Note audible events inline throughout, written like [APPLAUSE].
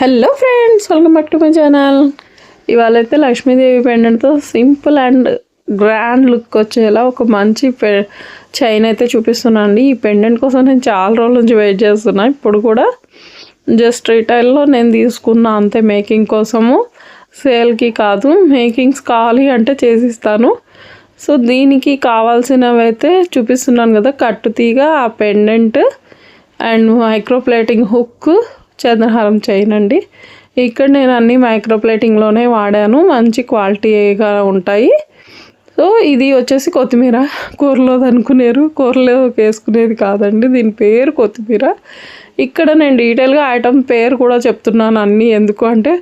Hello friends welcome back to my channel ఇవాళ అయితే లక్ష్మీదేవి పెండెంట్తో సింపుల్ అండ్ గ్రాండ్ లుక్ వచ్చేలా ఒక మంచి పె చైన్ అయితే చూపిస్తున్నాను అండి. ఈ పెండెంట్ కోసం నేను చాలా రోజుల నుంచి వెయిట్ చేస్తున్నా. ఇప్పుడు కూడా జస్ట్ రిటైల్లో నేను తీసుకున్నా అంతే మేకింగ్ కోసము. సేల్కి కాదు మేకింగ్స్ కావాలి అంటే చేసిస్తాను. సో దీనికి కావాల్సినవి అయితే చూపిస్తున్నాను కదా. కట్టుతీగ ఆ పెండెంట్ అండ్ మైక్రోప్లేటింగ్ హుక్ చంద్రహారం చైన్ అండి ఇక్కడ నేను అన్ని మైక్రోప్లేటింగ్లోనే వాడాను. మంచి క్వాలిటీగా ఉంటాయి. సో ఇది వచ్చేసి కొత్తిమీర. కూరలో అనుకునేరు. కూరలో వేసుకునేది కాదండి. దీని పేరు కొత్తిమీర. ఇక్కడ నేను డీటెయిల్గా ఐటమ్ పేరు కూడా చెప్తున్నాను అన్నీ. ఎందుకు అంటే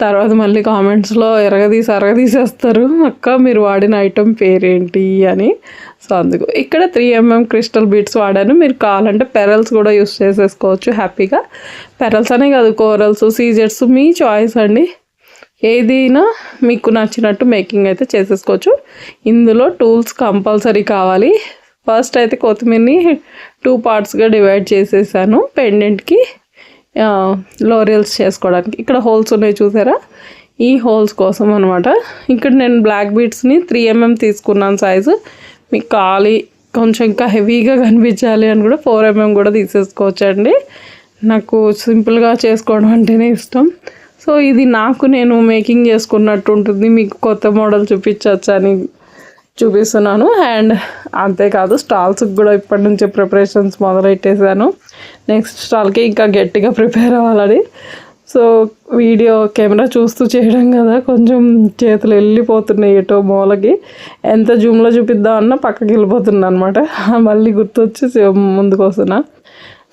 తర్వాత మళ్ళీ కామెంట్స్లో ఎరగదీసి అరగదీసేస్తారు. అక్క మీరు వాడిన ఐటెం పేరేంటి? అని. సో అందుకు. ఇక్కడ త్రీ ఎంఎం క్రిస్టల్ బీట్స్ వాడాను. మీరు కావాలంటే పెరల్స్ కూడా యూస్ చేసేసుకోవచ్చు హ్యాపీగా. పెరల్స్ అనే కాదు కోరల్స్ సీజర్స్ మీ చాయిస్ అండి. ఏదైనా మీకు నచ్చినట్టు మేకింగ్ అయితే చేసేసుకోవచ్చు. ఇందులో టూల్స్ కంపల్సరీ కావాలి. ఫస్ట్ అయితే కొత్తిమీరని టూ పార్ట్స్గా డివైడ్ చేసేసాను. పెండెంట్కి లోరియల్స్ చేసుకోవడానికి. ఇక్కడ హోల్స్ ఉన్నాయి చూసారా? ఈ హోల్స్ కోసం అనమాట ఇక్కడ నేను బ్లాక్ బీట్స్ని త్రీ ఎంఎం తీసుకున్నాను సైజు మీకు ఖాళీ కొంచెం ఇంకా హెవీగా కనిపించాలి అని కూడా ఫోర్ ఎంఎం mm కూడా తీసేసుకోవచ్చండి. నాకు సింపుల్గా చేసుకోవడం అంటేనే ఇష్టం. సో ఇది నాకు నేను మేకింగ్ చేసుకున్నట్టు ఉంటుంది. మీకు కొత్త మోడల్ చూపించవచ్చు అని చూపిస్తున్నాను. అండ్ అంతేకాదు స్టాల్స్కి కూడా ఇప్పటి నుంచే ప్రిపరేషన్స్ మొదలెట్టేశాను. నెక్స్ట్ స్టాల్కి ఇంకా గట్టిగా ప్రిపేర్ అవ్వాలని. సో వీడియో కెమెరా చూస్తూ చేయడం కదా కొంచెం చేతులు వెళ్ళిపోతున్నాయి ఎటో మూలకి. ఎంత జూమ్లో చూపిద్దాం అన్నా పక్కకి వెళ్ళిపోతున్నా అనమాట [LAUGHS] మళ్ళీ గుర్తొచ్చి ముందుకు వస్తున్నా.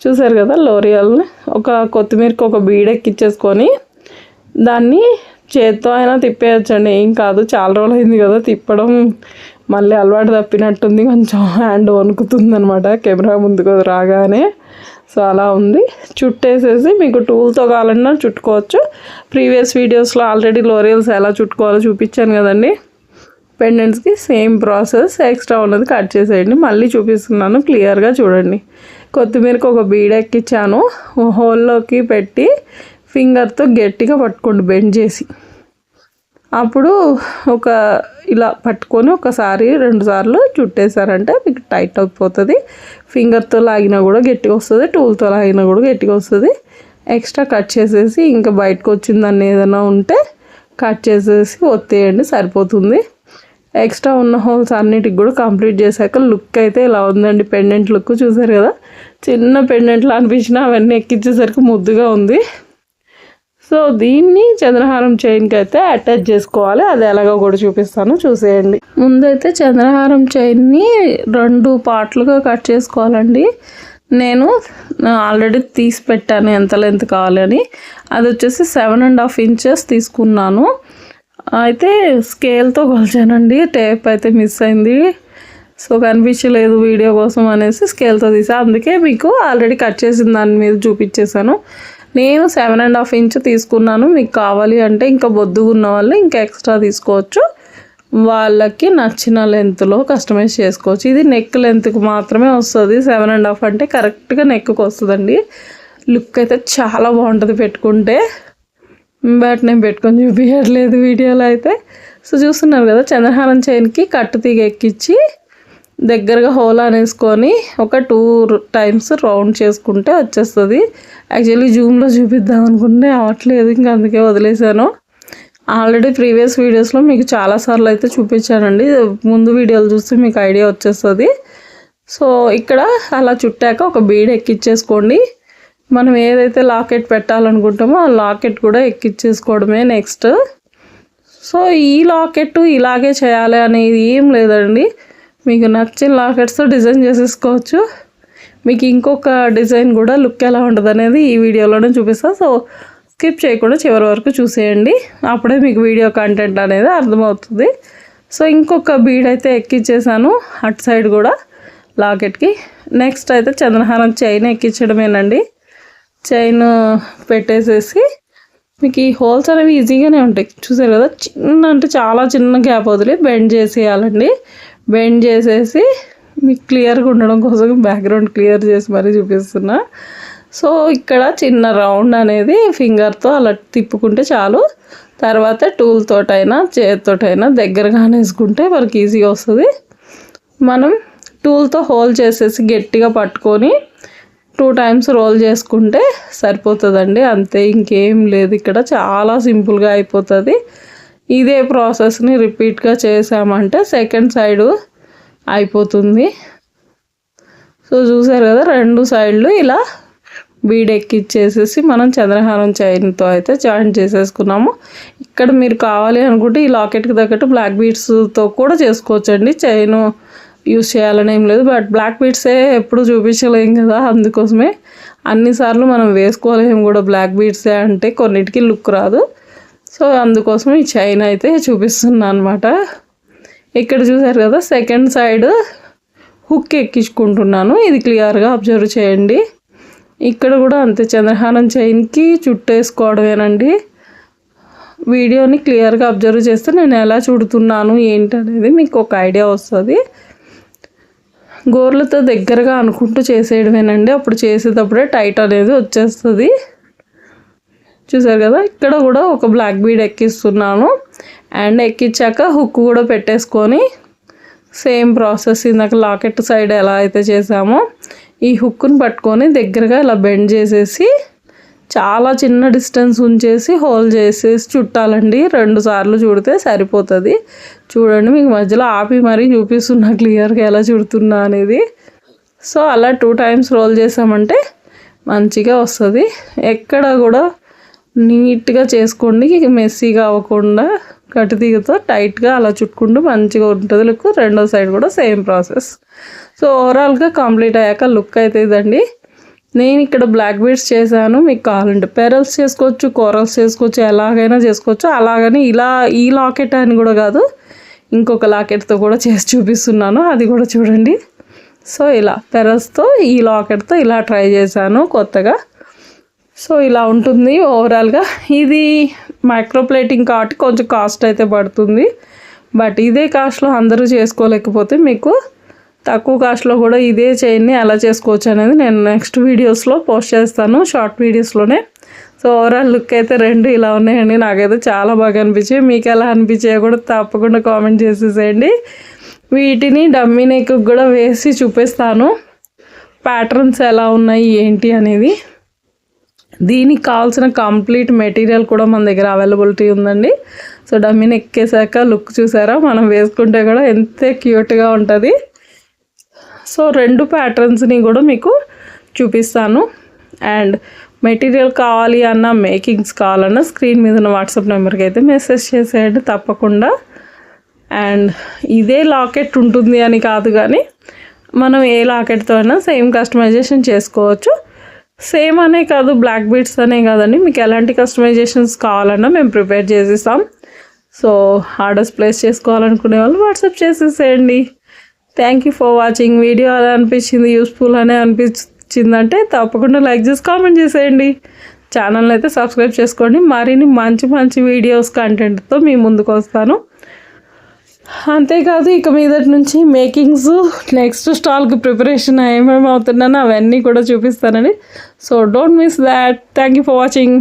చూసారు కదా లోరియల్ని? ఒక కొత్తిమీరకి ఒక బీడెక్కిచ్చేసుకొని దాన్ని చేత్తో అయినా తిప్పేయచ్చండి. ఏం కాదు చాలా రోజులు అయింది కదా తిప్పడం. మళ్ళీ అలవాటు తప్పినట్టుంది కొంచెం హ్యాండ్ వణుకుతుంది అనమాట కెమెరా ముందుకు రాగానే. సో అలా ఉంది. చుట్టేసేసి మీకు టూల్తో కావాలన్నా చుట్టుకోవచ్చు. ప్రీవియస్ వీడియోస్లో ఆల్రెడీ లోరియల్స్ ఎలా చుట్టుకోవాలో చూపించాను కదండి. పెండెంట్స్కి సేమ్ ప్రాసెస్. ఎక్స్ట్రా ఉన్నది కట్ చేసేయండి. మళ్ళీ చూపిస్తున్నాను. క్లియర్గా చూడండి. కొత్తిమీరకు ఒక బీడ హోల్లోకి పెట్టి ఫింగర్తో గట్టిగా పట్టుకోండి బెండ్ చేసి. అప్పుడు ఒక ఇలా పట్టుకొని ఒకసారి రెండు సార్లు చుట్టేసారంటే మీకు టైట్ అయిపోతుంది. ఫింగర్తో లాగినా కూడా గట్టిగా వస్తుంది టూల్తో లాగినా కూడా గట్టిగా వస్తుంది. ఎక్స్ట్రా కట్ చేసేసి ఇంకా బయటకు వచ్చిందని ఏదైనా ఉంటే కట్ చేసేసి ఒత్తేయండి సరిపోతుంది. ఎక్స్ట్రా ఉన్న హోల్స్ అన్నిటికి కూడా కంప్లీట్ చేశాక లుక్ అయితే ఇలా ఉందండి. పెండెంట్ లుక్ చూసారు కదా? చిన్న పెండెంట్లు అనిపించినా అవన్నీ ఎక్కించేసరికి ముద్దుగా ఉంది. సో దీన్ని చంద్రహారం చైన్కి అయితే అటాచ్ చేసుకోవాలి. అది ఎలాగో కూడా చూపిస్తాను. చూసేయండి. ముందైతే చంద్రహారం చైన్ని రెండు పార్ట్లుగా కట్ చేసుకోవాలండి. నేను ఆల్రెడీ తీసి పెట్టాను ఎంత లెంత్ కావాలని అది వచ్చేసి సెవెన్ అండ్ హాఫ్ ఇంచెస్ తీసుకున్నాను. అయితే స్కేల్తో కొలిచానండి. టేప్ అయితే మిస్ అయింది. సో కనిపించలేదు వీడియో కోసం అనేసి స్కేల్తో తీసా. అందుకే మీకు ఆల్రెడీ కట్ చేసిన దాని మీద చూపించేశాను. నేను సెవెన్ అండ్ హాఫ్ ఇంచ్ తీసుకున్నాను. మీకు కావాలి అంటే ఇంకా బొద్దుగా ఉన్న వాళ్ళు ఇంకా ఎక్స్ట్రా తీసుకోవచ్చు. వాళ్ళకి నచ్చిన లెంత్లో కస్టమైజ్ చేసుకోవచ్చు. ఇది నెక్ లెంత్కి మాత్రమే వస్తుంది. సెవెన్ అండ్ హాఫ్ అంటే కరెక్ట్గా నెక్కి వస్తుందండి. లుక్ అయితే చాలా బాగుంటుంది పెట్టుకుంటే. బట్ నేను పెట్టుకొని చూపించట్లేదు వీడియోలో అయితే. సో చూస్తున్నారు కదా చంద్రహారం చైన్కి కట్టు తీగ ఎక్కించి దగ్గరగా హోల్ అనేసుకొని ఒక టూ టైమ్స్ రౌండ్ చేసుకుంటే వచ్చేస్తుంది. యాక్చువల్లీ జూమ్లో చూపిద్దాం అనుకుంటే అవట్లేదు ఇంకా అందుకే వదిలేశాను. ఆల్రెడీ ప్రీవియస్ వీడియోస్లో మీకు చాలాసార్లు అయితే చూపించానండి. ముందు వీడియోలు చూస్తే మీకు ఐడియా వచ్చేస్తుంది. సో ఇక్కడ అలా చుట్టాక ఒక బీడ్ ఎక్కిచ్చేసుకోండి. మనం ఏదైతే లాకెట్ పెట్టాలనుకుంటామో ఆ లాకెట్ కూడా ఎక్కిచ్చేసుకోవడమే నెక్స్ట్. సో ఈ లాకెట్ ఇలాగే చేయాలి అనేది ఏం లేదండి. మీకు నచ్చిన లాకెట్స్తో డిజైన్ చేసేసుకోవచ్చు. మీకు ఇంకొక డిజైన్ కూడా లుక్ ఎలా ఉంటుంది అనేది ఈ వీడియోలోనే చూపిస్తాను సో స్కిప్ చేయకుండా చివరి వరకు చూసేయండి. అప్పుడే మీకు వీడియో కంటెంట్ అనేది అర్థమవుతుంది. సో ఇంకొక బీడ్ అయితే ఎక్కించేసాను అటు సైడ్ కూడా లాకెట్కి. నెక్స్ట్ అయితే చంద్రహారం చైన్ ఎక్కించడమేనండి. చైన్ పెట్టేసేసి మీకు ఈ హోల్స్ అనేవి ఈజీగానే ఉంటాయి. చూసారు కదా? చిన్న అంటే చాలా చిన్న గ్యాప్ వదిలి బెండ్ చేసేయాలండి. బెండ్ చేసేసి మీకు క్లియర్గా ఉండడం కోసం బ్యాక్గ్రౌండ్ క్లియర్ చేసి మరీ చూపిస్తున్నా. సో ఇక్కడ చిన్న రౌండ్ అనేది ఫింగర్తో అలా తిప్పుకుంటే చాలు. తర్వాత టూల్ తోటైనా చేతితోటైనా దగ్గరగా వేసుకుంటే మనకి ఈజీగా వస్తుంది. మనం టూల్తో హోల్ చేసేసి గట్టిగా పట్టుకొని టూ టైమ్స్ రోల్ చేసుకుంటే సరిపోతుందండి. అంతే ఇంకేం లేదు. ఇక్కడ చాలా సింపుల్గా అయిపోతుంది. ఇదే ప్రాసెస్ని రిపీట్గా చేసామంటే సెకండ్ సైడు అయిపోతుంది. సో చూసారు కదా రెండు సైడ్లు ఇలా బీడ్ ఎక్కిచ్చేసేసి మనం చంద్రహారం చైన్తో అయితే జాయింట్ చేసేసుకున్నాము. ఇక్కడ మీరు కావాలి అనుకుంటే ఈ లాకెట్కి తగ్గట్టు బ్లాక్ బీడ్స్తో కూడా చేసుకోవచ్చండి. చైన్ యూస్ చేయాలని ఏం లేదు. బట్ బ్లాక్ బీట్సే ఎప్పుడు చూపించలేం కదా అందుకోసమే అన్నిసార్లు మనం వేసుకోలేము కూడా బ్లాక్ బీట్సే అంటే కొన్నిటికి లుక్ రాదు. సో అందుకోసం ఈ చైన్ అయితే చూపిస్తున్నా అనమాట ఇక్కడ చూసారు కదా సెకండ్ సైడ్ హుక్ ఎక్కించుకుంటున్నాను. ఇది క్లియర్గా అబ్జర్వ్ చేయండి. ఇక్కడ కూడా అంతే చంద్రహారం చైన్కి చుట్టేసుకోవడమేనండి వీడియోని క్లియర్గా అబ్జర్వ్ చేస్తే నేను ఎలా చుడుతున్నాను ఏంటనేది మీకు ఒక ఐడియా వస్తుంది. గోర్లతో దగ్గరగా అనుకుంటూ చేసేయడమేనండి. అప్పుడు చేసేటప్పుడే టైట్ అనేది వచ్చేస్తుంది. చూసారు కదా ఇక్కడ కూడా ఒక బ్లాక్ బీడ్ ఎక్కిస్తున్నాను. అండ్ ఎక్కించాక హుక్ కూడా పెట్టేసుకొని సేమ్ ప్రాసెస్ ఇందాక లాకెట్ సైడ్ ఎలా అయితే చేసామో ఈ హుక్ను పట్టుకొని దగ్గరగా ఇలా బెండ్ చేసేసి చాలా చిన్న డిస్టెన్స్ ఉంచేసి హోల్ చేసేసి చుట్టాలండి. రెండు సార్లు చుడితే సరిపోతుంది. చూడండి మీకు మధ్యలో ఆపి మరీ చూపిస్తున్నా క్లియర్గా ఎలా చుడుతున్నా అనేది. సో అలా టూ టైమ్స్ రోల్ చేసామంటే మంచిగా వస్తుంది. ఎక్కడ కూడా నీట్గా చేసుకోండి మెస్సీగా అవ్వకుండా కట్టుతీగతో టైట్గా అలా చుట్టుకుంటూ మంచిగా ఉంటుంది లుక్. రెండో సైడ్ కూడా సేమ్ ప్రాసెస్. సో ఓవరాల్గా కంప్లీట్ అయ్యాక లుక్ అయితే ఇదండి. నేను ఇక్కడ బ్లాక్ బీడ్స్ చేశాను మీకు కావాలంటే పెరల్స్ చేసుకోవచ్చు కోరల్స్ చేసుకోవచ్చు ఎలాగైనా చేసుకోవచ్చు. అలాగని ఇలా ఈ లాకెట్ అని కూడా కాదు ఇంకొక లాకెట్తో కూడా చేసి చూపిస్తున్నాను. అది కూడా చూడండి. సో ఇలా పెరల్స్తో ఈ లాకెట్తో ఇలా ట్రై చేశాను కొత్తగా. సో ఇలా ఉంటుంది ఓవరాల్గా ఇది మైక్రోప్లేటింగ్ కాబట్టి కొంచెం కాస్ట్ అయితే పడుతుంది. బట్ ఇదే కాస్ట్లో అందరూ చేసుకోలేకపోతే మీకు తక్కువ కాస్ట్లో కూడా ఇదే చైన్ని ఎలా చేసుకోవచ్చు అనేది నేను నెక్స్ట్ వీడియోస్లో పోస్ట్ చేస్తాను షార్ట్ వీడియోస్లోనే. సో ఓవరాల్ లుక్ అయితే రెండు ఇలా ఉన్నాయండి. నాకైతే చాలా బాగా అనిపించాయి. మీకు ఎలా అనిపించాయో కూడా తప్పకుండా కామెంట్ చేసేసేయండి. వీటిని డమ్మీ నెక్ కూడా వేసి చూపిస్తాను. ప్యాటర్న్స్ ఎలా ఉన్నాయి ఏంటి అనేది. దీనికి కావాల్సిన కంప్లీట్ మెటీరియల్ కూడా మన దగ్గర అవైలబిలిటీ ఉందండి. సో డమ్మీని ఎక్కేసాక లుక్ చూసారా? మనం వేసుకుంటే కూడా ఎంత క్యూట్గా ఉంటుంది. సో రెండు ప్యాటర్న్స్ని కూడా మీకు చూపిస్తాను. అండ్ మెటీరియల్ కావాలి అన్న మేకింగ్స్ కావాలన్నా స్క్రీన్ మీద ఉన్న వాట్సాప్ నెంబర్కి అయితే మెసేజ్ చేసేయండి తప్పకుండా. అండ్ ఇదే లాకెట్ ఉంటుంది అని కాదు కానీ మనం ఏ లాకెట్తో అయినా సేమ్ కస్టమైజేషన్ చేసుకోవచ్చు. సేమ్ అనే కాదు బ్లాక్ బీట్స్ అనే కాదండి. మీకు ఎలాంటి కస్టమైజేషన్స్ కావాలన్నా మేము ప్రిపేర్ చేసిస్తాం. సో ఆర్డర్స్ ప్లేస్ చేసుకోవాలనుకునే వాళ్ళు వాట్సాప్ చేసేసేయండి. Thank you for watching video అలా అనిపించింది యూస్ఫుల్ అనే అనిపించిందంటే తప్పకుండా లైక్ చేసి కామెంట్ చేసేయండి. ఛానల్ అయితే సబ్స్క్రైబ్ చేసుకోండి. మరిన్ని మంచి మంచి వీడియోస్ కంటెంట్తో మీ ముందుకు వస్తాను. అంతేకాదు ఇక మీదటి నుంచి మేకింగ్స్ నెక్స్ట్ స్టాల్కి ప్రిపరేషన్ ఏమేమి అవుతున్నానో అవన్నీ కూడా చూపిస్తానండి. So don't miss that thank you for watching